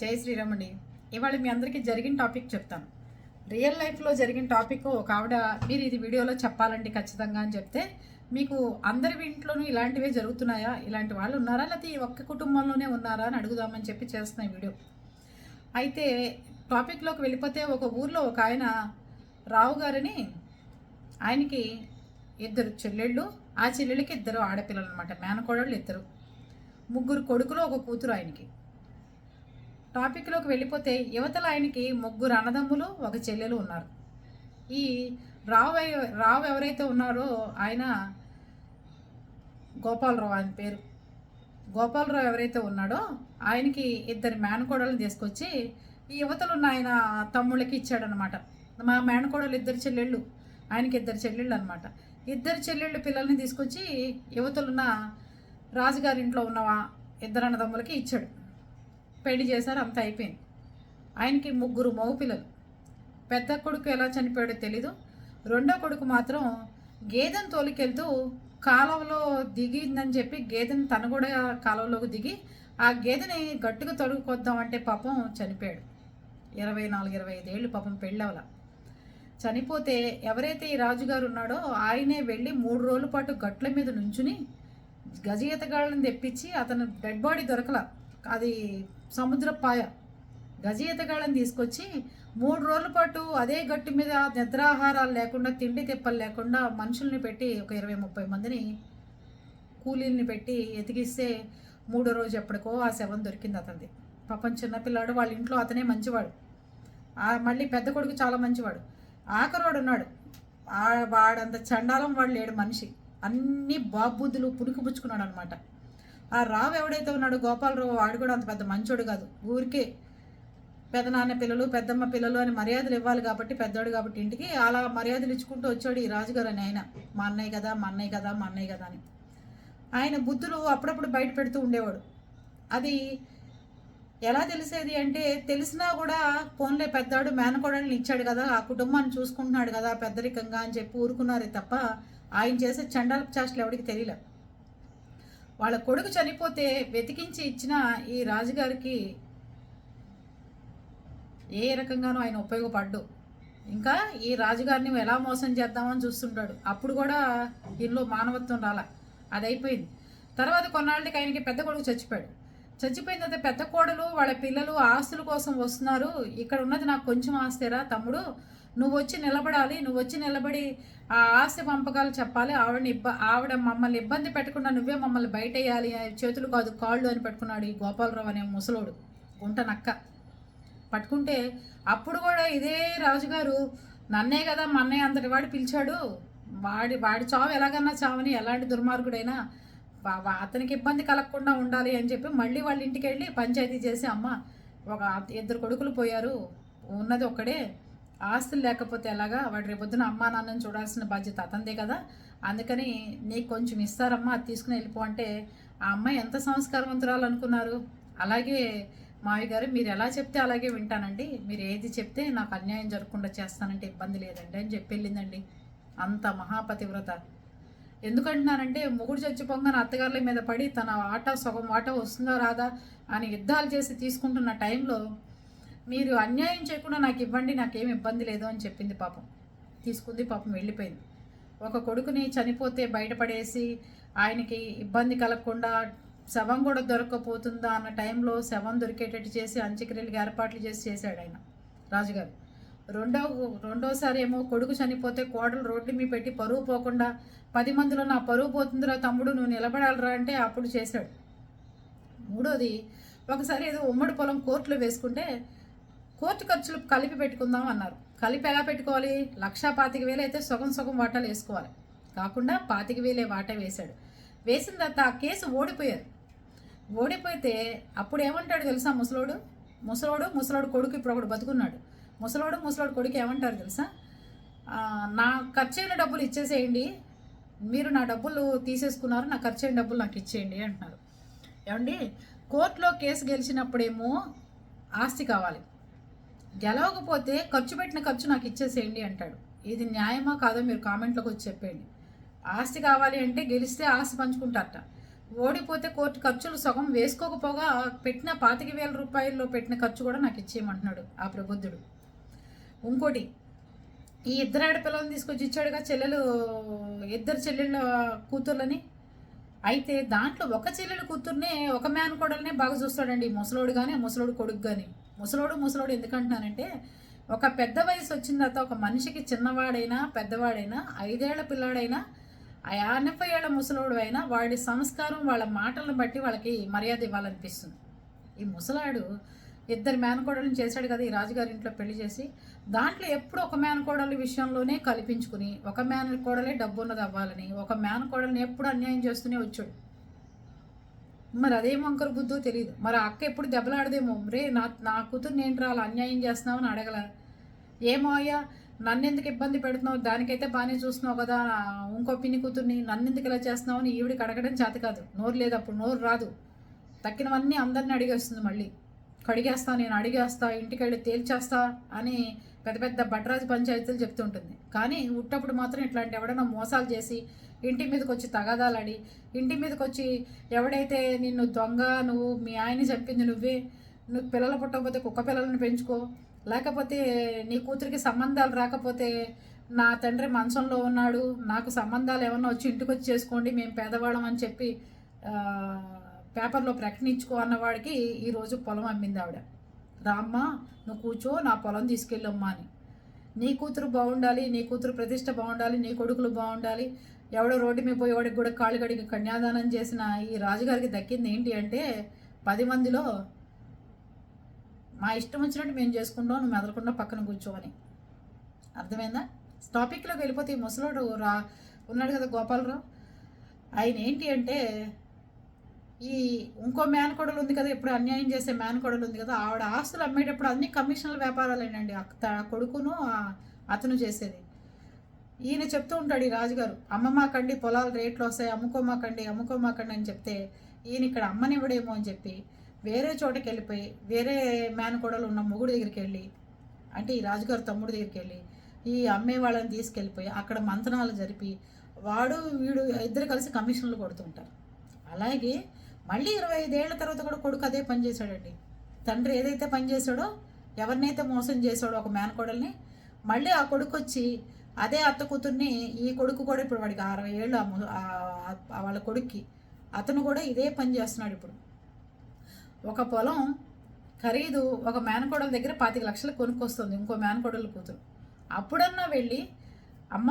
జై శ్రీరామ్ ఇవాళ మీ అందరికీ జరిగిన టాపిక్ చెప్తాను. రియల్ లైఫ్లో జరిగిన టాపిక్ ఒక ఆవిడ మీరు ఇది వీడియోలో చెప్పాలండి ఖచ్చితంగా అని చెప్తే మీకు అందరి ఇంట్లోనూ ఇలాంటివే జరుగుతున్నాయా? ఇలాంటి వాళ్ళు ఉన్నారా? లేకపోతే ఈ ఒక్క కుటుంబంలోనే ఉన్నారా అని అడుగుదామని చెప్పి చేస్తున్నాయి వీడియో. అయితే టాపిక్లోకి వెళ్ళిపోతే ఒక ఊర్లో ఒక ఆయన రావు గారని ఆయనకి ఇద్దరు చెల్లెళ్ళు ఆ చెల్లెళ్ళకి ఇద్దరు ఆడపిల్లలు అనమాట మేనకోడళ్ళు ఇద్దరు. ముగ్గురు కొడుకులు ఒక కూతురు ఆయనకి. టాపిక్లోకి వెళ్ళిపోతే యువతల ఆయనకి ముగ్గురు అన్నదమ్ములు ఒక చెల్లెలు ఉన్నారు. ఈ రావు రావు ఎవరైతే ఉన్నారో ఆయన గోపాలరావు ఆయన పేరు. గోపాలరావు ఎవరైతే ఉన్నాడో ఆయనకి ఇద్దరు మేనకోడలను తీసుకొచ్చి ఈ యువతలున్న ఆయన తమ్ముళ్ళకి ఇచ్చాడనమాట మా మేనకోడలు ఇద్దరు చెల్లెళ్ళు ఆయనకి ఇద్దరు చెల్లెళ్ళు అనమాట ఇద్దరు చెల్లెళ్ళు పిల్లల్ని తీసుకొచ్చి యువతలున్న రాజుగారి ఇంట్లో ఉన్న ఇద్దరు అన్నదమ్ములకి ఇచ్చాడు. పెళ్ళి చేశారు అంత అయిపోయింది. ఆయనకి ముగ్గురు మగపిల్లలు పెద్ద కొడుకు ఎలా చనిపోయాడో తెలీదు. రెండో కొడుకు మాత్రం గేదెను తోలికెళ్తూ కాలువలో దిగిందని చెప్పి గేదెను తను కూడా కాలువలోకి దిగి ఆ గేదెని గట్టిగా తొడుగుకొద్దామంటే పాపం చనిపోయాడు. ఇరవై నాలుగు ఇరవై ఐదేళ్ళు పాపం పెళ్ళవల చనిపోతే ఎవరైతే ఈ రాజుగారు ఉన్నాడో ఆయనే వెళ్ళి మూడు రోజుల పాటు గట్ల మీద నుంచుని గజయతగాళ్ళని తెప్పించి అతను డెడ్ బాడీ దొరకల. అది సముద్ర పాయ గజఈతగాళ్ళని తీసుకొచ్చి మూడు రోజుల పాటు అదే గట్టు మీద నిద్రాహారాలు లేకుండా తిండి తిప్పలు లేకుండా మనుషుల్ని పెట్టి ఒక ఇరవై ముప్పై మందిని కూలీల్ని పెట్టి ఎతికిస్తే మూడో రోజు ఎప్పటికో ఆ శవం దొరికింది అతనిది. పాపం చిన్నపిల్లాడు వాళ్ళ ఇంట్లో అతనే మంచివాడు. ఆ మళ్ళీ పెద్ద కొడుకు చాలా మంచివాడు. ఆఖరోడు ఉన్నాడు. వాడంత చండాలం వాడు లేడు మనిషి. అన్ని బాబుద్దులు పుణుకుపుచ్చుకున్నాడు అనమాట ఆ రావు ఎవడైతే ఉన్నాడో గోపాలరావు వాడు కూడా అంత పెద్ద మంచోడు కాదు. ఊరికే పెదనాన్న పిల్లలు పెద్దమ్మ పిల్లలు అని మర్యాదలు ఇవ్వాలి కాబట్టి పెద్దోడు కాబట్టి ఇంటికి అలా మర్యాదలు ఇచ్చుకుంటూ వచ్చాడు ఈ రాజుగారు అని ఆయన. మా అన్నయ్య కదా మా అన్నయ్య కదా మా అన్నయ్య కదా అని. ఆయన బుద్ధులు అప్పుడప్పుడు బయట పెడుతూ ఉండేవాడు. అది ఎలా తెలిసేది అంటే తెలిసినా కూడా ఫోన్లే పెద్దాడు మేనకోడల్ని ఇచ్చాడు కదా ఆ కుటుంబాన్ని చూసుకుంటున్నాడు కదా పెద్దరికంగా అని చెప్పి ఊరుకున్నారే తప్ప ఆయన చేసే చండాల చేష్టలు ఎవరికి తెలియలే. వాళ్ళ కొడుకు చనిపోతే వెతికించి ఇచ్చిన ఈ రాజుగారికి ఏ రకంగానూ ఆయన ఉపయోగపడ్డు. ఇంకా ఈ రాజుగారిని ఎలా మోసం చేద్దామని చూస్తుంటాడు. అప్పుడు కూడా దీనిలో మానవత్వం రాల. అది అయిపోయింది తర్వాత కొన్నాళ్ళకి ఆయనకి పెద్ద కొడుకు చచ్చిపోయాడు. చచ్చిపోయిన తర్వాత పెద్ద కోడలు వాళ్ళ పిల్లలు ఆస్తుల కోసం వస్తున్నారు. ఇక్కడ ఉన్నది నాకు కొంచెం ఆస్తిరా తమ్ముడు. నువ్వు వచ్చి నిలబడాలి. నువ్వు వచ్చి నిలబడి ఆ ఆస్తి పంపకాలు చెప్పాలి. ఆవిడని ఇబ్బ ఆవిడ మమ్మల్ని ఇబ్బంది పెట్టకుండా నువ్వే మమ్మల్ని బయట వేయాలి చేతులు కాదు కాళ్ళు అని పెట్టుకున్నాడు ఈ గోపాలరావు అనే ముసలోడు. గుంట నక్క. పట్టుకుంటే అప్పుడు కూడా ఇదే రాజుగారు నన్నే కదా మా అన్నయ్య అంతటి వాడు పిలిచాడు. వాడి వాడి చావు ఎలాగన్నా చావని ఎలాంటి దుర్మార్గుడైనా అతనికి ఇబ్బంది కలగకుండా ఉండాలి అని చెప్పి మళ్ళీ వాళ్ళ ఇంటికి వెళ్ళి పంచాయతీ చేసి అమ్మ ఒక ఇద్దరు కొడుకులు పోయారు ఉన్నది ఒక్కడే ఆస్తులు లేకపోతే ఎలాగా వాడు రేపొద్దున అమ్మా నాన్నని చూడాల్సిన బాధ్యత అతందే కదా. అందుకని నీకు కొంచెం ఇస్తారమ్మా అది తీసుకుని వెళ్ళిపో అంటే ఆ అమ్మాయి ఎంత సంస్కారవంతురాలు అనుకున్నారు అలాగే మావి గారు మీరు ఎలా చెప్తే అలాగే వింటానండి. మీరు ఏది చెప్తే నాకు అన్యాయం జరగకుండా చేస్తానంటే ఇబ్బంది లేదండి అని చెప్పి వెళ్ళిందండి. అంత మహాపతివ్రత. ఎందుకంటున్నానంటే మొగుడు చచ్చిపోగానే అత్తగారుల మీద పడి తన ఆట సగం ఆట వస్తుందో రాదా? అని యుద్ధాలు చేసి తీసుకుంటున్న టైంలో మీరు అన్యాయం చేయకుండా నాకు ఇవ్వండి నాకేం ఇబ్బంది లేదు అని చెప్పింది పాపం. తీసుకుంది పాపం వెళ్ళిపోయింది. ఒక కొడుకుని చనిపోతే బయటపడేసి ఆయనకి ఇబ్బంది కలగకుండా శవం కూడా దొరకకపోతుందా అన్న టైంలో శవం దొరికేటట్టు చేసి అంత్యక్రియలకు ఏర్పాట్లు చేసి చేశాడు ఆయన రాజుగారు. రెండో రెండోసారి ఏమో కొడుకు చనిపోతే కోడలు రోడ్డు మీ పెట్టి పరువు పోకుండా పది మందిలో నా పరువు పోతుందిరా తమ్ముడు నువ్వు నిలబడాలరా అంటే అప్పుడు చేశాడు. మూడోది ఒకసారి ఏదో ఉమ్మడి పొలం కోర్టులో వేసుకుంటే కోర్టు ఖర్చులు కలిపి పెట్టుకుందాం అన్నారు. కలిపి ఎలా పెట్టుకోవాలి? లక్షా పాతిక వేలు అయితే సగం సగం వాటాలు వేసుకోవాలి. కాకుండా పాతిక వేలే వాటా వేశాడు. వేసిన తర్వాత ఆ కేసు ఓడిపోయారు. ఓడిపోతే అప్పుడు ఏమంటాడు తెలుసా ముసలోడు? ముసలోడు ముసలోడు కొడుకు ఇప్పుడు ఒకడు బతుకున్నాడు. ముసలోడు ముసలోడు కొడుకు ఏమంటారు తెలుసా? ఆ, నా ఖర్చైన డబ్బులు ఇచ్చేసేయండి. మీరు నా డబ్బులు తీసేసుకున్నారు నా ఖర్చైన డబ్బులు నాకు ఇచ్చేయండి అంటున్నారు. ఏమండి? కోర్టులో కేసు గెలిచినప్పుడేమో ఆస్తి కావాలి. గెలవకపోతే ఖర్చు పెట్టిన ఖర్చు నాకు ఇచ్చేసేయండి అంటాడు. ఇది న్యాయమా కాదో మీరు కామెంట్లోకి వచ్చి చెప్పేయండి. ఆస్తి కావాలి అంటే గెలిస్తే ఆస్తి పంచుకుంటారట. ఓడిపోతే కోర్టు ఖర్చులు సగం వేసుకోకపోగా పెట్టిన పాతిక వేల రూపాయల్లో పెట్టిన ఖర్చు కూడా నాకు ఇచ్చేయమంటున్నాడు ఆ ప్రబుద్ధుడు. ఇంకోటి ఈ ఇద్దరు ఆడపిల్లలను తీసుకొచ్చి ఇచ్చాడుగా చెల్లెలు ఇద్దరు చెల్లెళ్ళ కూతుర్లని. అయితే దాంట్లో ఒక చెల్లెలు కూతుర్నే ఒక మేనకోడలనే బాగా చూస్తాడండి ఈ ముసలోడు కానీ ముసలోడు కొడుకు కానీ ముసలోడు ముసలోడు ఎందుకంటున్నానంటే ఒక పెద్ద వయసు వచ్చిన తర్వాత ఒక మనిషికి చిన్నవాడైనా పెద్దవాడైనా ఐదేళ్ళ పిల్లాడైనా ఆ ఎనభై ఏళ్ళ ముసలోడు అయినా వాడి సంస్కారం వాళ్ళ మాటలను బట్టి వాళ్ళకి మర్యాద ఇవ్వాలనిపిస్తుంది. ఈ ముసలాడు ఇద్దరు మేనకోడలను చేశాడు కదా ఈ రాజుగారి ఇంట్లో పెళ్ళి చేసి దాంట్లో ఎప్పుడు ఒక మేనకోడల విషయంలోనే కల్పించుకుని ఒక మేనకోడలే డబ్బు ఉన్నది అవ్వాలని ఒక మేనకోడల్ని ఎప్పుడు అన్యాయం చేస్తూనే వచ్చాడు. మరి అదే వంకర బుద్ధో తెలియదు మరి అక్క ఎప్పుడు దెబ్బలాడదేమో. రే నా నా కూతురు నేను అలా అన్యాయం చేస్తున్నామని అడగల. ఏమో అయ్యా నన్ను ఎందుకు ఇబ్బంది పెడుతున్నావు? దానికైతే బాగానే చూస్తున్నావు కదా ఇంకో పిన్ని కూతుర్ని. నన్ను ఎందుకు ఇలా చేస్తున్నావు అని ఈవిడికి అడగడం చేత కాదు. నోరు లేదు అప్పుడు నోరు రాదు. తక్కినవన్నీ అందరిని అడిగేస్తుంది మళ్ళీ. కడిగేస్తా నేను అడిగేస్తా ఇంటికి వెళ్ళి తేల్చేస్తా అని పెద్ద పెద్ద భట్రాజు పంచాయతీలు చెప్తుంటుంది కానీ ఉట్టప్పుడు మాత్రం ఇట్లాంటి ఎవడైనా మోసాలు చేసి ఇంటి మీదకి వచ్చి తగాదాలాడి ఇంటి మీదకి వచ్చి ఎవడైతే నిన్ను దొంగ నువ్వు మీ ఆయన్ని చంపింది నువ్వే నువ్వు పిల్లలు పుట్టకపోతే కుక్క పిల్లల్ని పెంచుకో లేకపోతే నీ కూతురికి సంబంధాలు రాకపోతే నా తండ్రి మంచంలో ఉన్నాడు నాకు సంబంధాలు ఏమన్నా వచ్చి ఇంటికి వచ్చి చేసుకోండి మేము పేదవాళ్ళం అని చెప్పి పేపర్లో ప్రకటించుకో అన్నవాడికి ఈరోజు పొలం అమ్మింది ఆవిడ. రామ్మ నువ్వు కూర్చో నా పొలం తీసుకెళ్ళమ్మా అని. నీ కూతురు బాగుండాలి నీ కూతురు ప్రతిష్ట బాగుండాలి నీ కొడుకులు బాగుండాలి ఎవడో రోడ్డు మీద పోయి వాడికి కూడా కాళ్ళు కడిగి కన్యాదానం చేసిన ఈ రాజుగారికి దక్కింది ఏంటి అంటే పది మందిలో మా ఇష్టం వచ్చినట్టు మేము చేసుకుంటాం నువ్వు మెదలకుండా పక్కన కూర్చోమని అర్థమైందా? టాపిక్లోకి వెళ్ళిపోతే ఈ ముసలోడు రా ఉన్నాడు కదా గోపాలరావు. ఆయన ఏంటి అంటే ఈ ఇంకో మేనకోడలు ఉంది కదా ఇప్పుడు అన్యాయం చేసే మేనకోడలు ఉంది కదా ఆవిడ ఆస్తులు అమ్మేటప్పుడు అన్ని కమిషనల్ వ్యాపారాలేనండి. అక్క- కొడుకును అతను చేసేది. ఈయన చెప్తూ ఉంటాడు ఈ రాజుగారు అమ్మమాకండి పొలాలు రేట్లు వస్తాయి అమ్ముకోమాకండి అమ్ముకోమాకండి అని చెప్తే ఈయన ఇక్కడ అమ్మనివ్వడేమో అని చెప్పి వేరే చోటకి వెళ్ళిపోయి వేరే మేనకోడలు ఉన్న మొగుడు దగ్గరికి వెళ్ళి అంటే ఈ రాజుగారు తమ్ముడు దగ్గరికి వెళ్ళి ఈ అమ్మే వాళ్ళని తీసుకెళ్ళిపోయి అక్కడ మంతనాలు జరిపి వాడు వీడు ఇద్దరు కలిసి కమిషన్లు కొడుతుంటారు అలాగే మళ్ళీ ఇరవై ఐదేళ్ళ తర్వాత కూడా కొడుకు అదే పని చేశాడండి. తండ్రి ఏదైతే పని చేశాడో ఎవరినైతే మోసం చేశాడో ఒక మేనకోడల్ని మళ్ళీ ఆ కొడుకు వచ్చి అదే అత్త కూతుర్ని ఈ కొడుకు కూడా ఇప్పుడు వాడికి అరవై ఏళ్ళు వాళ్ళ కొడుక్కి అతను కూడా ఇదే పని చేస్తున్నాడు ఇప్పుడు. ఒక పొలం ఖరీదు ఒక మేనకోడల దగ్గర పాతిక లక్షలు కొనుక్కొస్తుంది ఇంకో మేనకోడల కూతురు. అప్పుడన్నా వెళ్ళి అమ్మ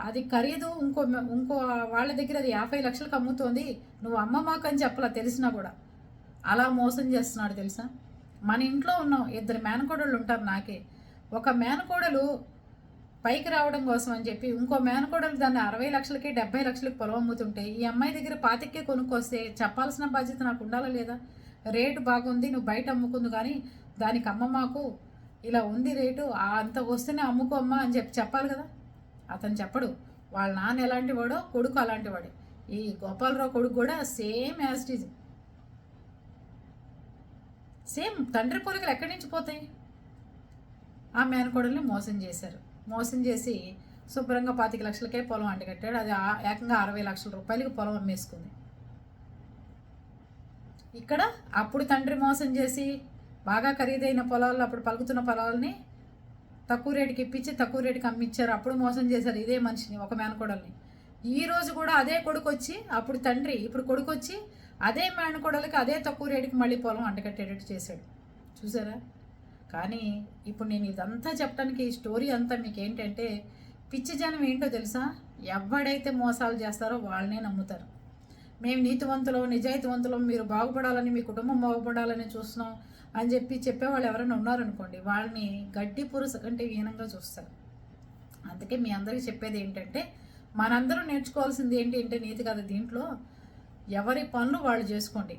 అది ఖరీదు ఇంకో ఇంకో వాళ్ళ దగ్గర అది యాభై లక్షలకు అమ్ముతోంది. నువ్వు అమ్మ మాకు అని చెప్పలా తెలిసినా కూడా? అలా మోసం చేస్తున్నాడు తెలుసా? మన ఇంట్లో ఉన్నాం ఇద్దరు మేనకోడళ్ళు ఉంటారు నాకే. ఒక మేనకోడలు పైకి రావడం కోసం అని చెప్పి ఇంకో మేనకోడలు దాన్ని అరవై లక్షలకి డెబ్బై లక్షలకి పొలం అమ్ముతుంటే ఈ అమ్మాయి దగ్గర పాతికే కొనుక్కొస్తే చెప్పాల్సిన బాధ్యత నాకు ఉండాలా లేదా? రేటు బాగుంది నువ్వు బయట అమ్ముకుంది కానీ దానికి అమ్మ మాకు ఇలా ఉంది రేటు అంత వస్తేనే అమ్ముకో అమ్మా అని చెప్పి చెప్పాలి కదా? అతను చెప్పడు. వాళ్ళ నాన్న ఎలాంటి వాడో కొడుకు అలాంటి వాడే. ఈ గోపాలరావు కొడుకు కూడా సేమ్ యాస్టీజ్ సేమ్ తండ్రి పోలికలు ఎక్కడి నుంచి పోతాయి? ఆ మేనకోడల్ని మోసం చేశారు. మోసం చేసి శుభ్రంగా పాతిక లక్షలకే పొలం అంటగట్టాడు అది ఏకంగా అరవై లక్షల రూపాయలకి పొలం అమ్మేసుకుంది. ఇక్కడ అప్పుడు తండ్రి మోసం చేసి బాగా ఖరీదైన పొలాల్లో అప్పుడు పలుకుతున్న పొలాలని తక్కువ రేటుకి ఇప్పించి తక్కువ రేటుకి అమ్మిచ్చారు. అప్పుడు మోసం చేశారు ఇదే మనిషిని ఒక మేనకోడల్ని ఈ రోజు కూడా అదే కొడుకు వచ్చి అప్పుడు తండ్రి ఇప్పుడు కొడుకు వచ్చి అదే మేనకోడలకి అదే తక్కువ రేటుకి మళ్ళీ పొలం అంటకట్టేటట్టు చేశాడు. చూసారా? కానీ ఇప్పుడు నేను ఇదంతా చెప్పడానికి ఈ స్టోరీ అంతా మీకు ఏంటంటే పిచ్చి జనం ఏంటో తెలుసా? ఎవడైతే మోసాలు చేస్తారో వాళ్ళనే నమ్ముతారు. మేము నీతివంతులం నిజాయితీవంతులం మీరు బాగుపడాలని మీ కుటుంబం బాగుపడాలని చూస్తున్నాం. అని చెప్పి చెప్పేవాళ్ళు ఎవరైనా ఉన్నారనుకోండి వాళ్ళని గడ్డి పురుస కంటే హీనంగా చూస్తారు. అందుకే మీ అందరికీ చెప్పేది ఏంటంటే మనందరం నేర్చుకోవాల్సింది ఏంటి అంటే నీతి కదా దీంట్లో. ఎవరి పనులు వాళ్ళు చేసుకోండి.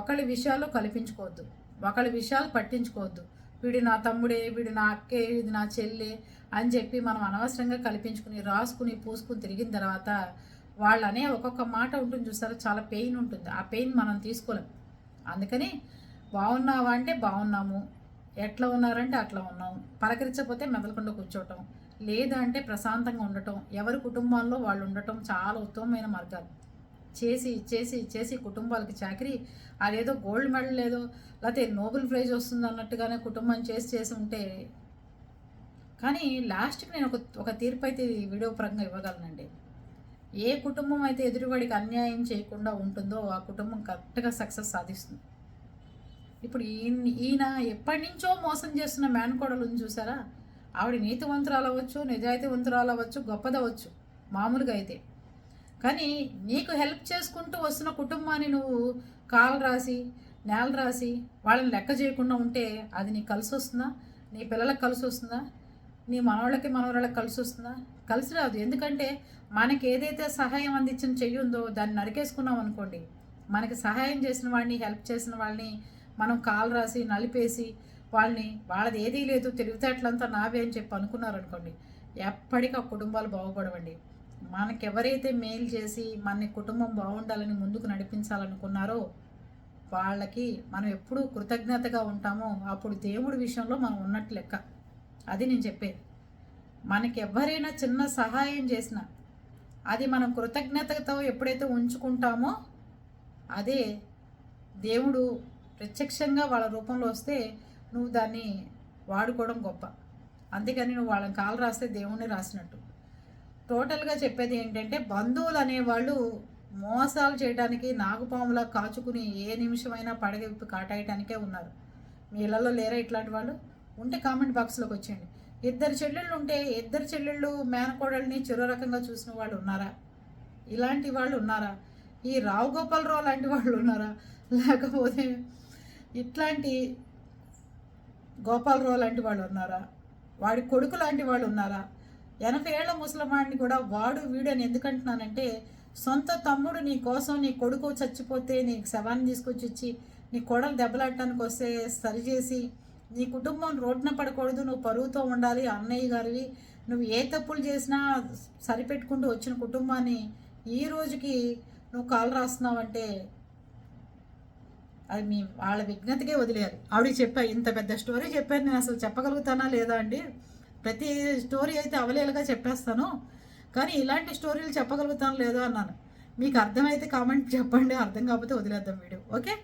ఒకళ్ళ విషయాలు కల్పించుకోవద్దు. ఒకళ్ళ విషయాలు పట్టించుకోవద్దు. వీడు నా తమ్ముడే వీడు నా అక్కే వీడు నా చెల్లె అని చెప్పి మనం అనవసరంగా కల్పించుకుని రాసుకుని పూసుకుని తిరిగిన తర్వాత వాళ్ళనే ఒక్కొక్క మాట ఉంటుంది చూసారా? చాలా పెయిన్ ఉంటుంది. ఆ పెయిన్ మనం తీసుకోలేం. అందుకని బాగున్నావా అంటే బాగున్నాము. ఎట్లా ఉన్నారంటే అట్లా ఉన్నాము పలకరించకపోతే మెదలకుండా కూర్చోవటం. లేదంటే ప్రశాంతంగా ఉండటం. ఎవరి కుటుంబాల్లో వాళ్ళు ఉండటం చాలా ఉత్తమమైన మార్గాలు. చేసి చేసి చేసి కుటుంబాలకి చాకరీ అదేదో గోల్డ్ మెడల్ లేదో లేకపోతే నోబెల్ ప్రైజ్ వస్తుంది అన్నట్టుగానే కుటుంబం చేసి చేసి ఉంటే కానీ లాస్ట్కి నేను ఒక ఒక తీర్పు అయితే వీడియో పరంగా ఇవ్వగలనండి. ఏ కుటుంబం అయితే ఎదురువాడికి అన్యాయం చేయకుండా ఉంటుందో ఆ కుటుంబం కరెక్ట్గా సక్సెస్ సాధిస్తుంది. ఇప్పుడు ఈయన ఈయన ఎప్పటి నుంచో మోసం చేస్తున్న మేనకోడలు చూసారా? ఆవిడ నీతివంతురాలు అవ్వచ్చు నిజాయితీవంతురాలు అవ్వచ్చు గొప్పదవచ్చు మామూలుగా అయితే. కానీ నీకు హెల్ప్ చేసుకుంటూ వస్తున్న కుటుంబాన్ని నువ్వు కాలు రాసి నేల రాసి వాళ్ళని లెక్క చేయకుండా ఉంటే అది నీకు కలిసి వస్తుందా? నీ పిల్లలకు కలిసి వస్తుందా? నీ మనవాళ్ళకి మనవరాళ్ళకి కలిసి వస్తుందా? కలిసి రాదు. ఎందుకంటే మనకి ఏదైతే సహాయం అందించిన చెయ్యి ఉందో దాన్ని నరికేసుకున్నాం అనుకోండి. మనకి సహాయం చేసిన వాడిని హెల్ప్ చేసిన వాళ్ళని మనం కాలు రాసి నలిపేసి వాళ్ళని వాళ్ళది ఏదీ లేదు తెలివితేటలంతా నావే అని చెప్పి అనుకున్నారనుకోండి ఎప్పటికీ ఆ కుటుంబాలు బాగుపడవండి. మనకి ఎవరైతే మేలు చేసి మన కుటుంబం బాగుండాలని ముందుకు నడిపించాలనుకున్నారో వాళ్ళకి మనం ఎప్పుడు కృతజ్ఞతగా ఉంటామో అప్పుడు దేవుడి విషయంలో మనం ఉన్నట్టు లెక్క. అది నేను చెప్పేది. మనకి ఎవరైనా చిన్న సహాయం చేసినా అది మనం కృతజ్ఞతతో ఎప్పుడైతే ఉంచుకుంటామో అదే దేవుడు ప్రత్యక్షంగా వాళ్ళ రూపంలో వస్తే నువ్వు దాన్ని వాడుకోవడం గొప్ప. అందుకని నువ్వు వాళ్ళని కాలు రాస్తే దేవుణ్ణి రాసినట్టు. టోటల్గా చెప్పేది ఏంటంటే బంధువులు అనేవాళ్ళు మోసాలు చేయడానికి నాగుపాములా కాచుకుని ఏ నిమిషమైనా పడగ విప్పి కాటాయటానికే ఉన్నారు. మీ ఇళ్ళల్లో లేరా ఇట్లాంటి వాళ్ళు? ఉంటే కామెంట్ బాక్స్లోకి వచ్చేయండి. ఇద్దరు చెల్లెళ్ళు ఉంటే ఇద్దరు చెల్లెళ్ళు మేనకోడల్ని చెరో రకంగా చూసిన వాళ్ళు ఉన్నారా? ఇలాంటి వాళ్ళు ఉన్నారా? ఈ రావు గోపాలరావు లాంటి వాళ్ళు ఉన్నారా? లేకపోతే ఇట్లాంటి గోపాలరావు లాంటి వాళ్ళు ఉన్నారా? వాడి కొడుకు లాంటి వాళ్ళు ఉన్నారా? ఎనభై ఏళ్ళ ముసలమాడిని కూడా వాడు వీడు అని ఎందుకంటున్నానంటే సొంత తమ్ముడు నీ కోసం నీ కొడుకు చచ్చిపోతే నీ శవాన్ని తీసుకొచ్చి ఇచ్చి నీ కోడలు దెబ్బలాడటానికి వస్తే సరిచేసి నీ కుటుంబం రోడ్న పడకూడదు నువ్వు పరువుతో ఉండాలి అన్నయ్య గారివి నువ్వు ఏ తప్పులు చేసినా సరిపెట్టుకుంటూ వచ్చిన కుటుంబాన్ని ఈ రోజుకి నువ్వు కాలు రాస్తున్నావంటే అది మీ వాళ్ళ విజ్ఞతకే వదిలేరు ఆవిడ చెప్పా ఇంత పెద్ద స్టోరీ చెప్పాను నేను అసలు చెప్పగలుగుతానా లేదా అండి? ప్రతి స్టోరీ అయితే అవలేలుగా చెప్పేస్తాను కానీ ఇలాంటి స్టోరీలు చెప్పగలుగుతాను లేదో అన్నాను. మీకు అర్థమైతే కామెంట్ చెప్పండి అర్థం కాకపోతే వదిలేద్దాం వీడియో. ఓకే?